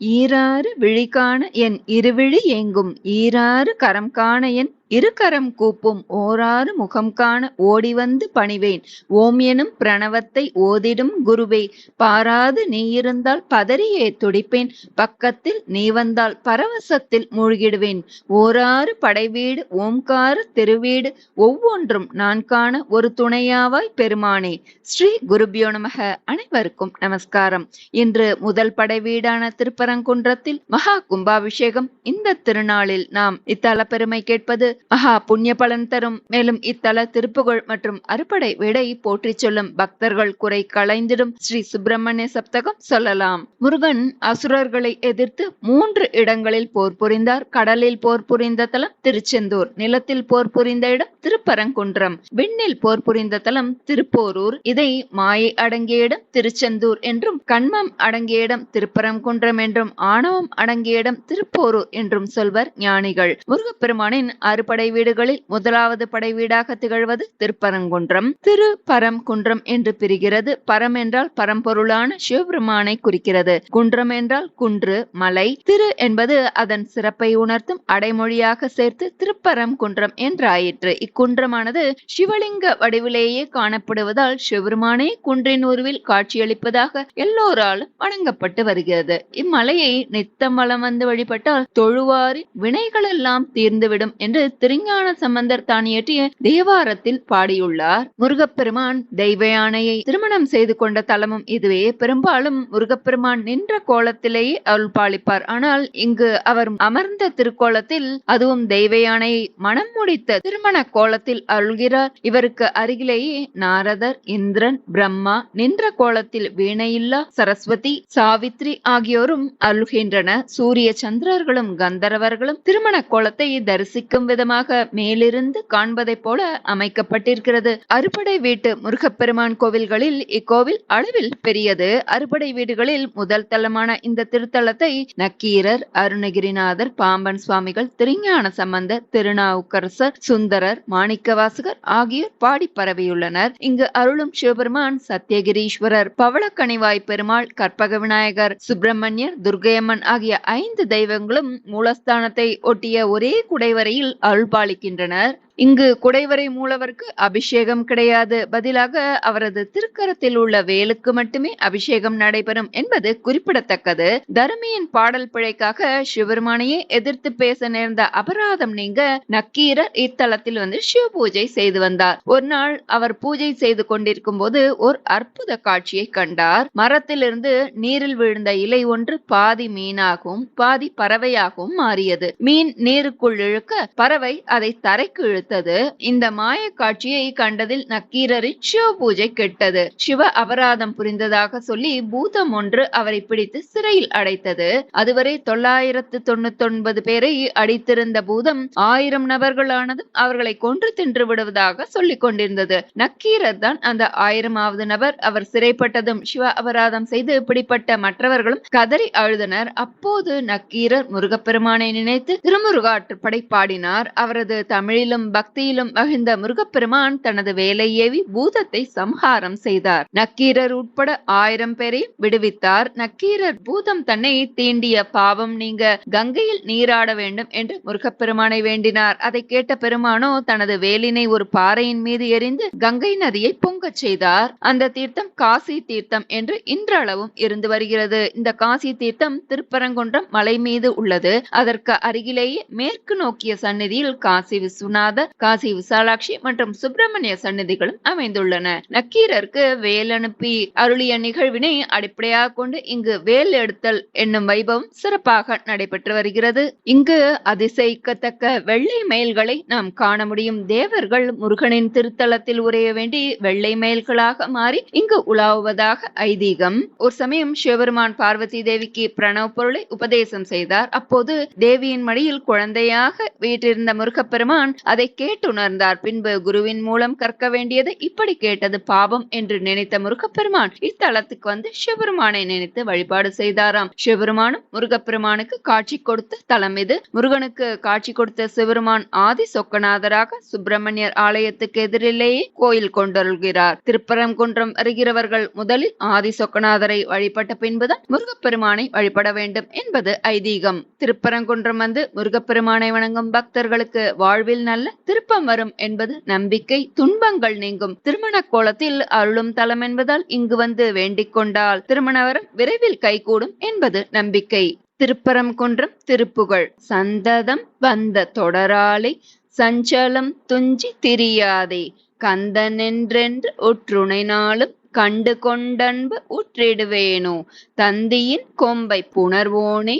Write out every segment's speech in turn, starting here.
ஈராறு விழிகாண என் இருவிழி ஏங்கும். ஈராறு கரம் காண என் இருகரம் கூப்பும் ஓராறு முகம் காண ஓடி வந்து பணிவேன். ஓம் எனும் பிரணவத்தை ஓதிடும் குருவே பாராது நீ இருந்தால் பதறியே துடிப்பேன். பக்கத்தில் நீ வந்தால் பரவசத்தில் மூழ்கிடுவேன். ஓராறு படைவீடு ஓம்கார திருவீடு ஒவ்வொன்றும் நான் காண ஒரு துணையாவாய் பெருமானே. ஸ்ரீ குருபியோ நமக. அனைவருக்கும் நமஸ்காரம். இன்று முதல் படைவீடான திருப்பரங்குன்றத்தில் மகா கும்பாபிஷேகம். இந்த திருநாளில் நாம் இத்தல பெருமை கேட்பது மகா புண்ணிய பலன் தரும். மேலும் இத்தல திருப்புகழ் மற்றும் அறுபடை விடை போற்றி சொல்லும் பக்தர்கள் குறை களைந்திடும் ஸ்ரீ சுப்பிரமணிய சப்தகம் சொல்லலாம். முருகன் அசுரர்களை எதிர்த்து மூன்று இடங்களில் போர் புரிந்தார். கடலில் போர் புரிந்த தலம் திருச்செந்தூர் நிலத்தில் போர் புரிந்த இடம் திருப்பரங்குன்றம் விண்ணில் போர் புரிந்த தலம் திருப்போரூர் இதை மாயை அடங்கிய இடம் திருச்செந்தூர் என்றும் கண்மம் அடங்கிய இடம் திருப்பரங்குன்றம் என்றும் ஆணவம் அடங்கிய இடம் திருப்போரூர் என்றும் சொல்வர் ஞானிகள். முருகப்பெருமானின் படை வீடுகளில் முதலாவது படை வீடாக திகழ்வது திருப்பரங்குன்றம். திரு பரம் குன்றம் என்று பிரிகிறது. பரம் என்றால் பரம்பொருளான சிவபெருமானை குறிக்கிறது. குன்றம் என்றால் குன்று மலை. திரு என்பது அதன் சிறப்பை உணர்த்தும் அடைமொழியாக சேர்த்து திருப்பரம் குன்றம் என்றாயிற்று. இக்குன்றமானது சிவலிங்க வடிவிலேயே காணப்படுவதால் சிவபெருமானே குன்றின் உருவில் காட்சியளிப்பதாக எல்லோராலும் வணங்கப்பட்டு வருகிறது. இம்மலையை நித்தம் வலம் வந்து வழிபட்டால் தொழுவாரி வினைகளெல்லாம் தீர்ந்துவிடும் என்று திருஞான சம்பந்தர் தான் இயற்றிய தேவாரத்தில் பாடியுள்ளார். முருகப்பெருமான் தெய்வ யானையை திருமணம் செய்து கொண்ட தலமும் இதுவே. பெரும்பாலும் முருகப்பெருமான் நின்ற கோலத்திலேயே அருள் பாலிப்பார். ஆனால் இங்கு அவர் அமர்ந்த திருக்கோலத்தில் அதுவும் தெய்வயானையை மனம் முடித்த திருமண கோலத்தில் அருள்கிறார். இவருக்கு அருகிலேயே நாரதர் இந்திரன் பிரம்மா நின்ற கோலத்தில் வீணையில்லா சரஸ்வதி சாவித்ரி ஆகியோரும் அருள்கின்றன சூரிய சந்திரர்களும் கந்தர்வர்களும் திருமண கோலத்தை தரிசிக்கும் விதம் விதமாக மேலிருந்து காண்பதைப் போல அமைக்கப்பட்டிருக்கிறது. அறுபடை வீட்டு முருகப்பெருமான் கோவில்களில் இக்கோவில் அளவில் பெரியது. அறுபடை வீடுகளில் முதல் தளமான இந்த திருத்தலத்தை நக்கீரர் அருணகிரிநாதர் பாம்பன் சுவாமிகள் திருஞான சம்பந்தர் திருநாவுக்கரசர் சுந்தரர் மாணிக்கவாசகர் ஆகியோர் பாடி பரவியுள்ளனர். இங்கு அருளும் சிவபெருமான் சத்தியகிரீஸ்வரர் பவளக்கணிவாய் பெருமாள் கற்பக விநாயகர் சுப்பிரமணியர் துர்கையம்மன் ஆகிய ஐந்து தெய்வங்களும் மூலஸ்தானத்தை ஒட்டிய ஒரே குடைவரையில் அருள் அருள்பாலிக்கின்றனர் இங்கு குடைவரை மூலவருக்கு அபிஷேகம் கிடையாது. பதிலாக அவரது திருக்கரத்தில் உள்ள வேலுக்கு மட்டுமே அபிஷேகம் நடைபெறும் என்பது குறிப்பிடத்தக்கது. தருமியின் பாடல் பிழைக்காக சிவபெருமானையே எதிர்த்து பேச நேர்ந்த அபராதம் நீங்க நக்கீரர் இத்தலத்தில் வந்து சிவ பூஜை செய்து வந்தார். ஒரு நாள் அவர் பூஜை செய்து கொண்டிருக்கும் போது ஒரு அற்புத காட்சியை கண்டார். மரத்திலிருந்து நீரில் விழுந்த இலை ஒன்று பாதி மீனாகவும் பாதி பறவையாகவும் மாறியது. மீன் நீருக்குள் இழுக்க பறவை அதை தரைக்கு இழுத்து அடுத்தது இந்த மாய காட்சியை கண்டதில் நக்கீரரின் சிவ பூஜை கெட்டது. சிவ அபராதம் புரிந்ததாக சொல்லி பூதம் ஒன்று அவரை பிடித்து சிறையில் அடைத்தது. அதுவரை தொள்ளாயிரத்து தொண்ணூத்தி ஒன்பது பேரை அடித்திருந்த பூதம் ஆயிரம் நபர்களானதும் அவர்களை கொன்று தின்று விடுவதாக சொல்லிக் கொண்டிருந்தது. நக்கீரர் தான் அந்த ஆயிரமாவது நபர். அவர் சிறைப்பட்டதும் சிவ அபராதம் செய்து பிடிப்பட்ட மற்றவர்களும் கதறி அழுதனர். அப்போது நக்கீரர் முருகப்பெருமானை நினைத்து திருமுருகாற்றுப்படை பாடினார். அவரது தமிழிலும் பக்தியிலும் மகிழ்ந்த முருகப்பெருமான் தனது வேலை ஏவி பூதத்தை சம்ஹாரம் செய்தார். நக்கீரர் உட்பட ஆயிரம் பேரை விடுவித்தார். நக்கீரர் பூதம் தன்னை தீண்டிய பாவம் நீங்க கங்கையில் நீராட வேண்டும் என்று முருகப்பெருமானை வேண்டினார். அதை கேட்ட பெருமானோ தனது வேலினை ஒரு பாறையின் மீது எறிந்து கங்கை நதியை பொங்கச் செய்தார். அந்த தீர்த்தம் காசி தீர்த்தம் என்று இன்றளவும் இருந்து வருகிறது. இந்த காசி தீர்த்தம் திருப்பரங்குன்றம் மலை மீது உள்ளது. அதற்கு அருகிலேயே மேற்கு நோக்கிய சந்நிதியில் காசி விஸ்வநாதர் காசி விசாலாட்சி மற்றும் சுப்பிரமணிய சன்னதிகளும் அமைந்துள்ளன. நக்கீரருக்கு வேல் அனுப்பி அருளிய நிகழ்வினை அடிப்படையாக கொண்டு இங்கு வேல் எடுத்தல் என்னும் வைபவம் சிறப்பாக நடைபெற்று வருகிறது. இங்கு அதிசயிக்கத்தக்க வெள்ளை மயில்களை நாம் காண முடியும். தேவர்கள் முருகனின் திருத்தலத்தில் உரைய வேண்டி வெள்ளை மயில்களாக மாறி இங்கு உலாவுவதாக ஐதீகம். ஒரு சமயம் சிவபெருமான் பார்வதி தேவிக்கு பிரணவ பொருளை உபதேசம் செய்தார். அப்போது தேவியின் மடியில் குழந்தையாக வீற்றிருந்த முருகப்பெருமான் அதை கேட்டுணர்ந்தார். பின்பு குருவின் மூலம் கற்க வேண்டியது இப்படி கேட்டது பாவம் என்று நினைத்த முருகப்பெருமான் இத்தலத்துக்கு வந்து சிவபெருமானை நினைத்து வழிபாடு செய்தாராம். சிவபெருமானும் முருகப்பெருமானுக்கு காட்சி கொடுத்த தலம் இது. முருகனுக்கு காட்சி கொடுத்த சிவபெருமான் ஆதி சொக்கநாதராக சுப்பிரமணியர் ஆலயத்துக்கு எதிரிலேயே கோயில் கொண்டருள்கிறார். திருப்பரங்குன்றம் வருகிறவர்கள் முதலில் ஆதி சொக்கநாதரை வழிபட்ட பின்புதான் முருகப்பெருமானை வழிபட வேண்டும் என்பது ஐதீகம். திருப்பரங்குன்றம் வந்து முருகப்பெருமானை வணங்கும் பக்தர்களுக்கு வாழ்வில் நல்ல திருப்பம் வரும் என்பது நம்பிக்கை துன்பங்கள் நீங்கும். திருமண கோலத்தில் அருளும் தலம் என்பதால் இங்கு வந்து வேண்டிக் கொண்டால் திருமணவரம் விரைவில் கைகூடும் என்பது நம்பிக்கை. திருப்பரங்குன்றம் திருப்புகழ். சந்ததம் வந்த தொடராலை சஞ்சலம் துஞ்சி திரியாதே. கந்தனென்றென்று ஒற்றுணை நாளும் கண்டு கொண்டன்பு உற்றிடுவேனோ தந்தியின் கொம்பை புணர்வோனே.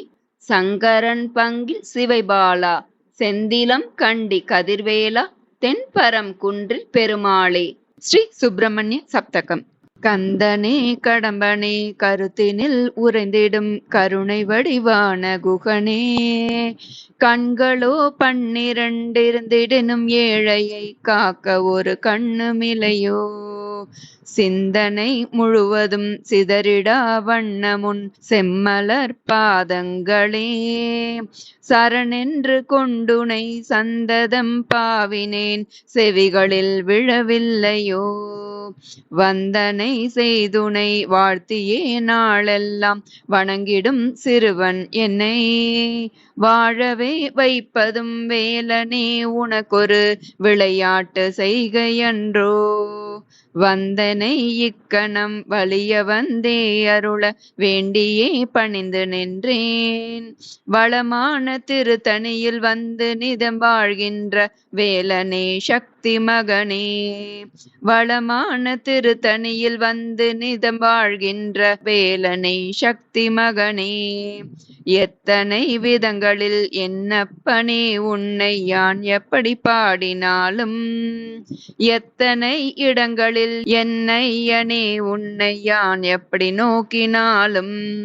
சங்கரன் பங்கில் சிவைபாலா. செந்திலம் கண்டி கதிர்வேலா தென்பரம் குன்றில் பெருமாளே. ஸ்ரீ சுப்பிரமணிய சப்தகம். கந்தனே கடம்பனே கருத்தினில் உறைந்திடும் கருணை வடிவான குகனே. கண்களோ பன்னிரண்டிருந்திடனும் ஏழையை காக்க ஒரு கண்ணுமிலையோ சிந்தனை முழுவதும் சிதறிடா வண்ணமுன் செம்மலர் பாதங்களே. சரணென்று கொண்டுனை சந்ததம் பாவினேன் செவிகளில் விழவில்லையோ. வந்தனை செய்துனை வாழ்த்தியே நாளெல்லாம் வணங்கிடும் சிறுவன் என்னை. வாழவே வைப்பதும் வேலனே உனக்கொரு விளையாட்டு செய்கையன்றோ. வந்தனை இக்கணம் வலிய வந்தே அருள வேண்டியே பணிந்து நின்றேன். வளமான திருத்தணியில் வந்து நிதம் வாழ்கின்ற வேலனே சக்தி மகனே. வளமான திருத்தணியில் வந்து நிதம் வாழ்கின்ற வேலனை சக்தி மகனே. எத்தனை விதங்களில் என்னப்பனே உன்னை யான் எப்படி பாடினாலும். எத்தனை இடங்களில் என்னையனே உன்னை யான் எப்படி நோக்கினாலும்?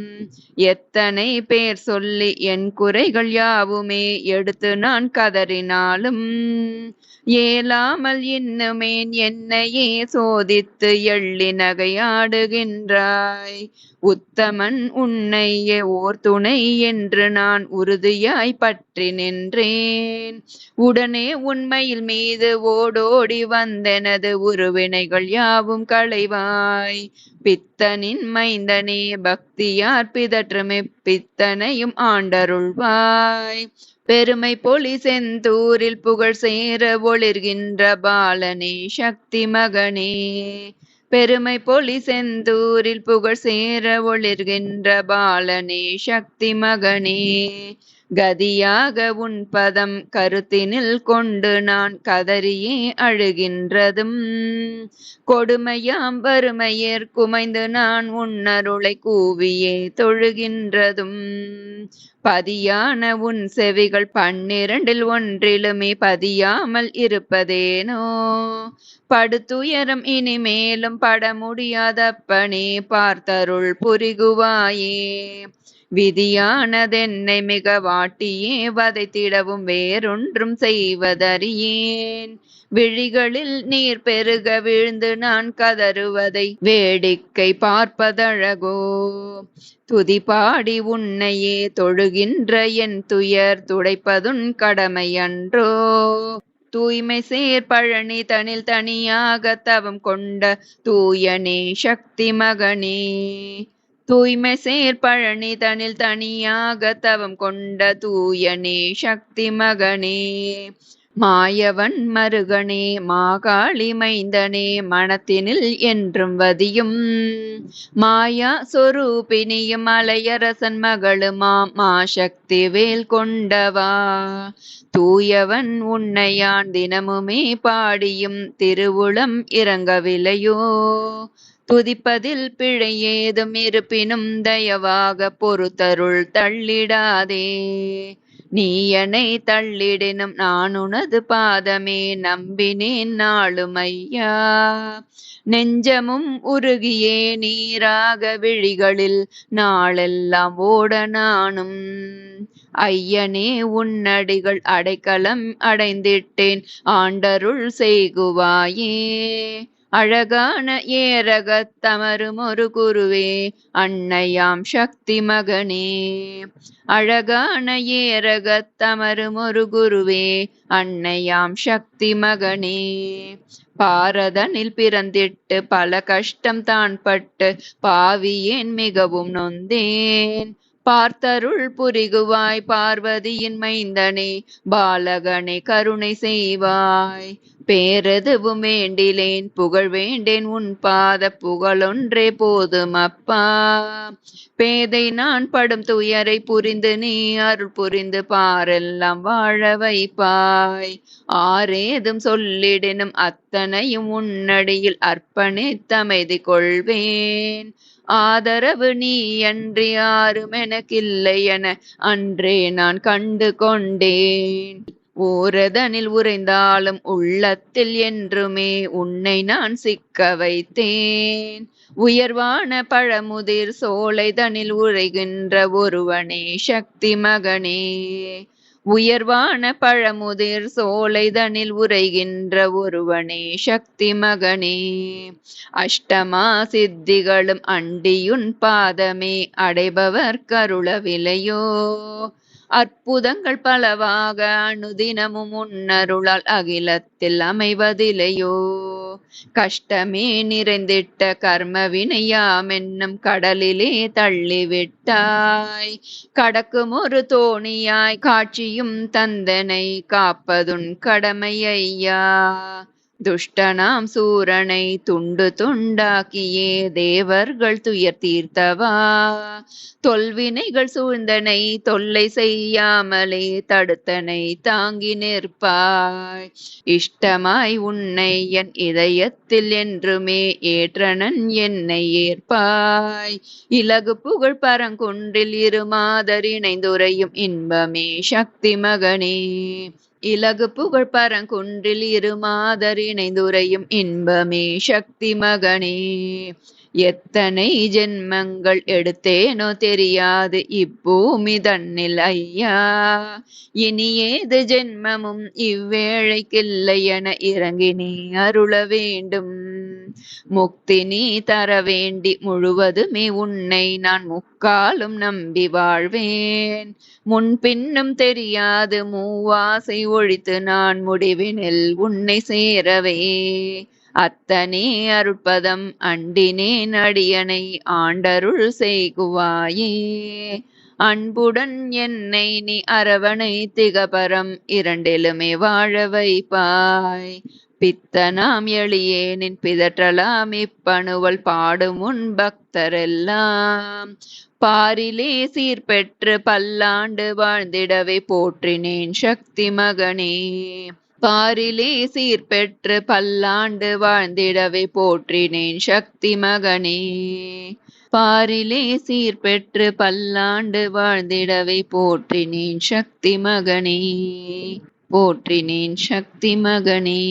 எத்தனை பேர் சொல்லி என் குறைகள் யாவுமே எடுத்து நான் கதறினாலும்? ஏலாமல் இன்னுமேன் என்னையே சோதித்து எள்ளி நகையாடுகின்றாய். உத்தமன் உன்னையே ஓர் துணை என்று நான் உறுதியாய் பற்றி நின்றேன். உடனே உண்மையில் மீது ஓடோடி வந்தெனது உருவினைகள் யாவும் களைவாய். பித்தனின் மைந்தனே பக்தியார் பிதற்றுமே பித்தனையும் ஆண்டருள்வாய். பெருமை பொலி செந்தூரில் புகழ் சேர ஒளிர்கின்ற பாலனே சக்தி மகனே. பெருமை பொலி செந்தூரில் புகழ் சேர ஒளிர்கின்ற பாலனே சக்தி மகனே. கதியாக உன் பதம் கருத்தினில் கொண்டு நான் கதறியே அழுகின்றதும். கொடுமையாம் வறுமையேற் குமைந்து நான் உன்னருளை கூவியே தொழுகின்றதும். பதியான உன் செவிகள் பன்னிரண்டில் ஒன்றிலுமே பதியாமல் இருப்பதேனோ? படுத்துயரம் இனிமேலும் பட முடியாதப்பனே பார்த்தருள் புரிகுவாயே. விதியானதென்னை மிக வாட்டியே வதைத்திடவும் வேறொன்றும் செய்வதறியேன். விழிகளில் நீர் பெருக விழுந்து நான் கதறுவதை வேடிக்கை பார்ப்பதழகோ. துதி பாடி உன்னையே தொழுகின்ற என் துயர் துடைப்பதுன் கடமையன்றோ. தூய்மை சேர்பழனி தனில் தனியாக தவம் கொண்ட தூயனே சக்தி மகனே. தூய்மை சேர்பழனி தனில் தனியாக தவம் கொண்ட தூயனே சக்தி மகனே. மாயவன் மருகனே மாகாளி மைந்தனே மனத்தினில் என்றும் வதியும். மாயா சொரூபினியும் அலையரசன் மகளுமா மாசக்தி வேல் கொண்டவா. தூயவன் உன்னையான் தினமுமே பாடியும் திருவுளம் இறங்கவில்லையோ? துதிப்பதில் பிழை ஏதும் இருப்பினும் தயவாக பொறுத்தருள் தள்ளிடாதே. நீ என்னை தள்ளிடினும் நான் உனது பாதமே நம்பினேன் நாளும் ஐயா நெஞ்சமும் உருகியே நீராக விழிகளில் நாளெல்லாம் ஓட நானும் ஐயனே உன்னடிகள் அடைக்கலம் அடைந்திட்டேன். ஆண்டருள் செய்குவாயே. அழகான ஏரகத் தமரும் ஒரு குருவே. அன்னையாம் சக்தி மகனே. அழகான ஏரகத் தமரும் ஒரு குருவே. அன்னையாம் சக்தி மகனே. பாரதனில் பிறந்திட்டு பல கஷ்டம் தான் பட்டு பாவியேன் மிகவும் நொந்தேன்? பார்த்தருள் புரிகுவாய் பார்வதியின் மைந்தனே பாலகனை கருணை செய்வாய். பேரெதுவும் வேண்டிலேன் புகழ் வேண்டேன் உன் பாத புகழொன்றே போதும் அப்பா. பேதை நான் படும் துயரை புரிந்து நீ அருள் புரிந்து பாரெல்லாம் வாழ வைப்பாய். ஆரேதும் சொல்லிடனும் அத்தனையும் உன்னடியில் அர்ப்பணித்தமைதி கொள்வேன். ஆதரவு நீ அன்றி யாரும் எனக்கில்லை என அன்றே நான் கண்டு கொண்டேன். ஓரதனில் உறைந்தாலும் உள்ளத்தில் என்றுமே உன்னை நான் சிக்க வைத்தேன். உயர்வான பழமுதிர் சோலைதனில் உரைகின்ற ஒருவனே சக்தி மகனே. உயர்வான பழமுதிர் சோலைதனில் உரைகின்ற ஒருவனே சக்தி மகனே. அஷ்டமா சித்திகளும் அண்டியுன் பாதமே அடைபவர் கருளவிலையோ. அற்புதங்கள் பலவாக அனுதினமும் உன்னருளால் அகிலத்தில் அமைவதிலையோ. கஷ்டமே நிறைந்திட்ட கர்ம வினையாம் என்னும் கடலிலே தள்ளிவிட்டாய் கடக்கும் ஒரு தோணியாய் காட்சியும் தந்தனை காப்பதுன் கடமை துஷ்டனாம் சூரனை துண்டு துண்டாக்கியே தேவர்கள் துயர் தீர்த்தவா? தொல்வினைகள் சூழ்ந்தனை தொல்லை செய்யாமலே தடுத்தனை தாங்கி நிற்பாய். இஷ்டமாய் உன்னை என் இதயத்தில் என்றுமே ஏற்றனன் என்னை ஏற்பாய். இலகு புகழ் பரங்குன்றில் இரு மாதரிணைந்துரையும் இன்பமே சக்தி மகனே. இலகு புகழ் பரங்குன்றில் இரு மாதரிணைந்துரையும் இன்பமே சக்தி மகனே. எத்தனை ஜென்மங்கள் எடுத்தேனோ தெரியாது இப்பூமி தன்னில் ஐயா. இனி ஏது ஜென்மமும் இவ்வேளைக்கில்லை என இறங்கினே அருள வேண்டும். முக்தி நீ தர வேண்டி முழுவதுமே உன்னை நான் முக்காலும் நம்பி வாழ்வேன். முன்பின்னும் தெரியாது மூவாசை ஒழித்து நான் முடிவினில் உன்னை சேரவே. அத்தனே அருட்பதம் அண்டினே நடியனை ஆண்டருள் செய்குவாயே. அன்புடன் என்னை நீ அரவணை திகபரம் இரண்டிலுமே வாழ வைப்பாய். பித்தனாம் எளியேனின் பிதற்றலாம். இப்பணுவல் பாடும் உன் பக்தரெல்லாம். பாரிலே சீர்பெற்று பல்லாண்டு வாழ்ந்திடவே போற்றினேன் சக்தி மகனே. பாரிலே சீர்பெற்று பல்லாண்டு வாழ்ந்திடவே போற்றினேன் சக்தி மகனே. பாரிலே சீர்பெற்று பல்லாண்டு வாழ்ந்திடவே போற்றினேன் சக்தி மகனே. போற்றினேன் சக்தி மகனே.